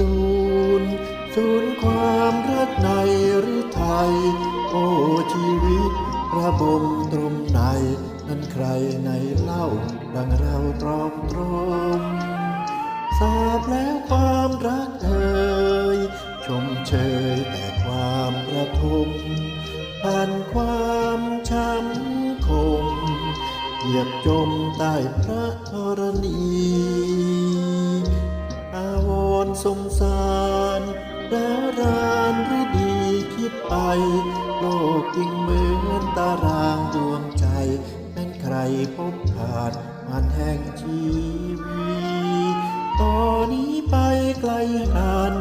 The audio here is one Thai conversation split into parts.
ดูนศูนย์ความรักในหรือไทย โอ้ชีวิต ระบมตรงไหน นั้นใครในเล่าดังเราตรอมตรมทราบแล้วความรักเอ่ยชมเชยแต่ความระทมผ่านความช้ำคมเหยียบจมใต้พระธรณี อาวรสงสารแล้วรานหรือดีคิดไป โลกยิ่งเหมือนตารางดวงใจแม้นใครพบผ่านมันแห่งชีวิตอนนี้ไปไกลหัน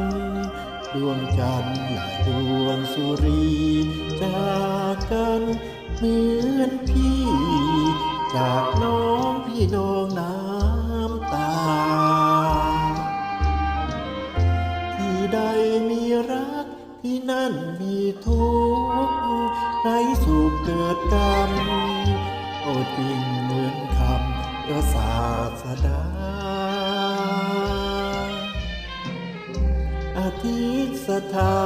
ดวงจันทร์และดวงสุรีจากกันเหมือนพี่ จากน้องพี่น้องน้ำ ใดมีรักที่นั่นมีทุกข์ในสุขเกิดกันโอ้จริงเหมือนคำพระศาสดาอธิษฐา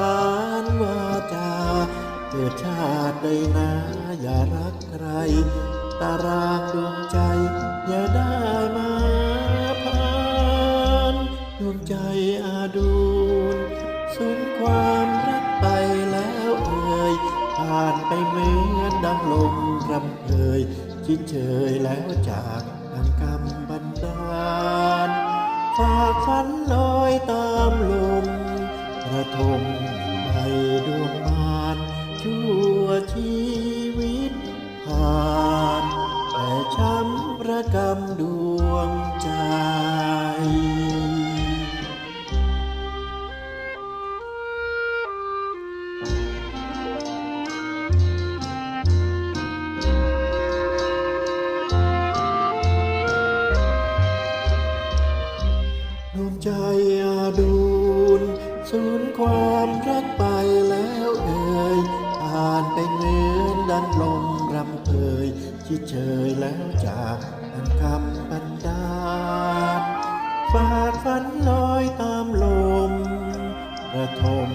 นวาจาเกิดชาติใดนะอย่ารักใครตารางดวงใจ สูญความรักไปแล้วเอ่ยผ่านไปเหมือนดังลมรำเพยชิดเชยแล้วจากดังกำบันดาลฝากฝันลอยตามลมประทมอยู่ในดวงมานชั่วชีวิตผ่านแต่ช้ำระกำดวงใจ ใจอาดูนสูญความรักไปแล้วเอ่ยผ่านไปเนื้อนดันลมรำเพยที่เชยแล้วจากอันคำบันดาฝากฝันลอยตามลมระทม